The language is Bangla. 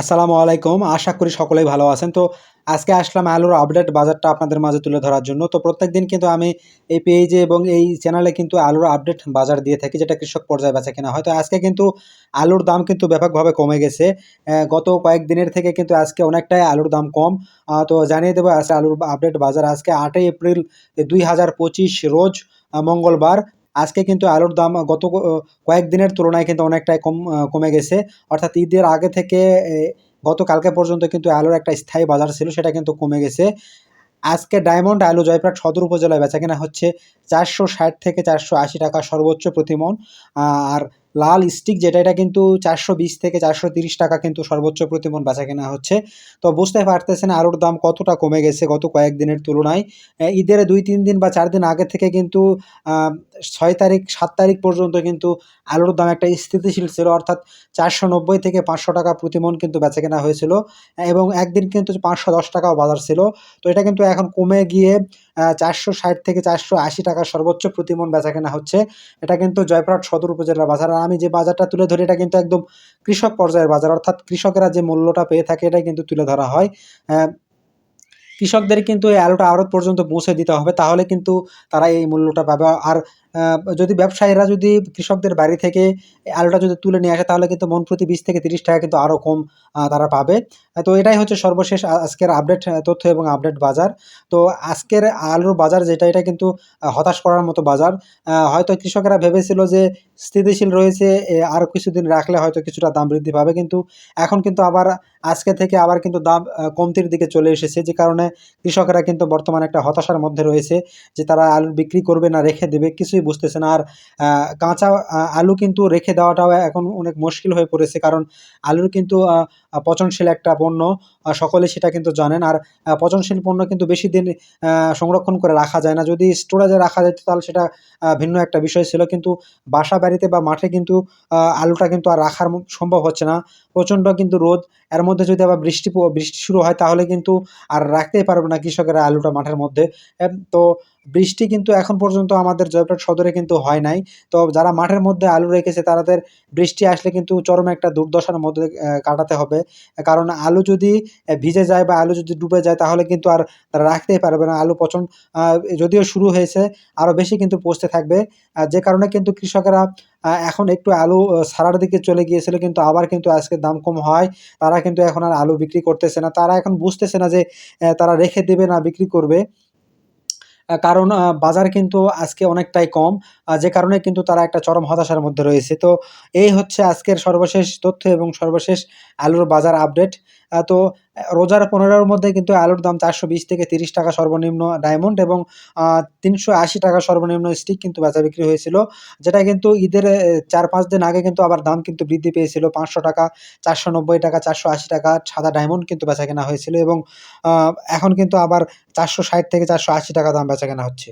আসসালামু আলাইকুম। আশা করি সকলেই ভালো আছেন। তো আজকে আসলাম আলুর আপডেট বাজারটা আপনাদের মাঝে তুলে ধরার জন্য। তো প্রত্যেক দিন কিন্তু আমি এই পেজে এবং এই চ্যানেলে কিন্তু আলুর আপডেট বাজার দিয়ে থাকি, যেটা কৃষক পর্যায়ে বেচা কেনা হয়। তো আজকে কিন্তু আলুর দাম কিন্তু ব্যাপকভাবে কমে গেছে। গত কয়েকদিনের থেকে কিন্তু আজকে অনেকটাই আলুর দাম কম। তো জানিয়ে দেবো আজকে আলুর আপডেট বাজার আজকে আটই এপ্রিল দুই হাজার পঁচিশ রোজ মঙ্গলবার। আজকে কিন্তু আলুর দাম গত কয়েকদিনের তুলনায় কিন্তু অনেকটাই কম কমে গেছে। অর্থাৎ ঈদের আগে থেকে গতকালকে পর্যন্ত কিন্তু আলুর একটা স্থায়ী বাজার ছিল, সেটা কিন্তু কমে গেছে। আজকে ডায়মন্ড আলু জয়প্রাট সদর উপজেলায় বেচা কেনা হচ্ছে চারশো ষাট থেকে চারশো আশি টাকা সর্বোচ্চ প্রতিমন। আর লাল স্টিক যেটা, এটা কিন্তু চারশো বিশ থেকে চারশো তিরিশ টাকা কিন্তু সর্বোচ্চ প্রতিমন বেচা কেনা হচ্ছে। তো বুঝতে পারতেছেন আলুর দাম কতটা কমে গেছে গত কয়েকদিনের তুলনায়। ঈদের দুই, তিন দিন বা চার দিন আগে থেকে কিন্তু ছয় তারিখ, সাত তারিখ পর্যন্ত কিন্তু আলুর দাম একটা স্থিতিশীল ছিল। অর্থাৎ চারশো নব্বই থেকে পাঁচশো টাকা প্রতিমন কিন্তু বেচা কেনা হয়েছিল এবং একদিন কিন্তু পাঁচশো দশ টাকাও বাজার ছিল। তো এটা কিন্তু এখন কমে গিয়ে চারশো ষাট থেকে চারশো আশি টাকা সর্বোচ্চ প্রতিমন বেচা কেনা হচ্ছে। এটা কিন্তু জয়পুরহাট সদর উপজেলার বাজার আমি যে বাজারটা তুলে ধরি, এটা কিন্তু একদম কৃষক পর্যায়ের বাজার। অর্থাৎ কৃষকেরা যে মূল্যটা পেয়ে থাকে, এটাই কিন্তু তুলে ধরা হয়। কৃষকদের কিন্তু এই আলুটা আড়ত পর্যন্ত পৌঁছে দিতে হবে, তাহলে কিন্তু তারা এই মূল্যটা পাবে। আর যদি ব্যবসায়ীরা যদি কৃষকদের বাড়ি থেকে আলুটা যদি তুলে নিয়ে আসে, তাহলে কিন্তু মন প্রতি বিশ থেকে তিরিশ টাকা কিন্তু আরও কম তারা পাবে। তো এটাই হচ্ছে সর্বশেষ আজকের আপডেট তথ্য এবং আপডেট বাজার। তো আজকের আলুর বাজার যেটা, এটা কিন্তু হতাশ করার মতো বাজার। হয়তো কৃষকেরা ভেবেছিল যে স্থিতিশীল রয়েছে আরও কিছুদিন রাখলে হয়তো কিছুটা দাম বৃদ্ধি পাবে। কিন্তু এখন কিন্তু আবার, আজকে থেকে আবার কিন্তু দাম কমতির দিকে চলে এসেছে। যে কারণে কৃষকেরা কিন্তু বর্তমানে একটা হতাশার মধ্যে রয়েছে যে তারা আলু বিক্রি করবে না, রেখে দেবে। কিছুই বুঝতেছে না। আর কাঁচা আলু কিন্তু রেখে দেওয়াটাও এখন অনেক মুশকিল হয়ে পড়েছে। কারণ আলুর কিন্তু পচনশীল একটা পণ্য। সকলে সেটা কিন্তু জানেন। আর পচনশীল পণ্য কিন্তু বেশি দিন সংরক্ষণ করে রাখা যায় না। যদি স্টোরেজে রাখা যেত তাহলে সেটা ভিন্ন একটা বিষয় ছিল। কিন্তু বাসা বাড়িতে বা মাঠে কিন্তু আলুটা কিন্তু আর রাখার সম্ভব হচ্ছে না। প্রচণ্ড কিন্তু রোদ। এর মধ্যে যদি আবার বৃষ্টি বৃষ্টি শুরু হয় তাহলে কিন্তু আর রাখতেই পারবে না কৃষকেরা আলুটা মাঠের মধ্যে। তো বৃষ্টি কিন্তু এখন পর্যন্ত আমাদের জয়পুরহাট সদরে কিন্তু হয় নাই। তো যারা মাঠের মধ্যে আলু রেখেছে তাদের বৃষ্টি আসলে কিন্তু চরম একটা দুর্দশার মধ্যে কাটাতে হবে। কারণ আলু যদি ভিজে যায় বা আলু যদি ডুবে যায়, তাহলে কিন্তু আর তারা রাখতেই পারবে না। আলু পচন যদিও শুরু হয়েছে আরও বেশি কিন্তু পচতে থাকবে। যে কারণে কিন্তু কৃষকেরা এখন একটু আলু সারার দিকে চলে গিয়েছিল, কিন্তু আবার কিন্তু আজকে দাম কম হয়। তারা কিন্তু এখন আর আলু বিক্রি করতেছে না। তারা এখন বুঝতেছে না যে তারা রেখে দেবে না, বিক্রি করবে। কারণ বাজার কিন্তু আজকে অনেকটাই কম। যে কারণে কিন্তু তারা একটা চরম হতাশার মধ্যে রয়েছে। তো এই হচ্ছে আজকের সর্বশেষ তথ্য এবং সর্বশেষ আলুর বাজার আপডেট। তো রোজার পনেরোর মধ্যে কিন্তু আলুর দাম চারশো বিশ থেকে তিরিশ টাকা সর্বনিম্ন ডায়মন্ড এবং তিনশো আশি টাকা সর্বনিম্ন স্টিক কিন্তু বেচা বিক্রি হয়েছিল, যেটা কিন্তু ঈদের চার পাঁচ দিন আগে কিন্তু আবার দাম কিন্তু বৃদ্ধি পেয়েছিল পাঁচশো টাকা, চারশো নব্বই টাকা, চারশো আশি টাকা, সাদা ডায়মন্ড কিন্তু বেচা কেনা হয়েছিল এবং এখন কিন্তু আবার চারশো ষাট থেকে চারশো আশি টাকা দাম বেচা কেনা হচ্ছে।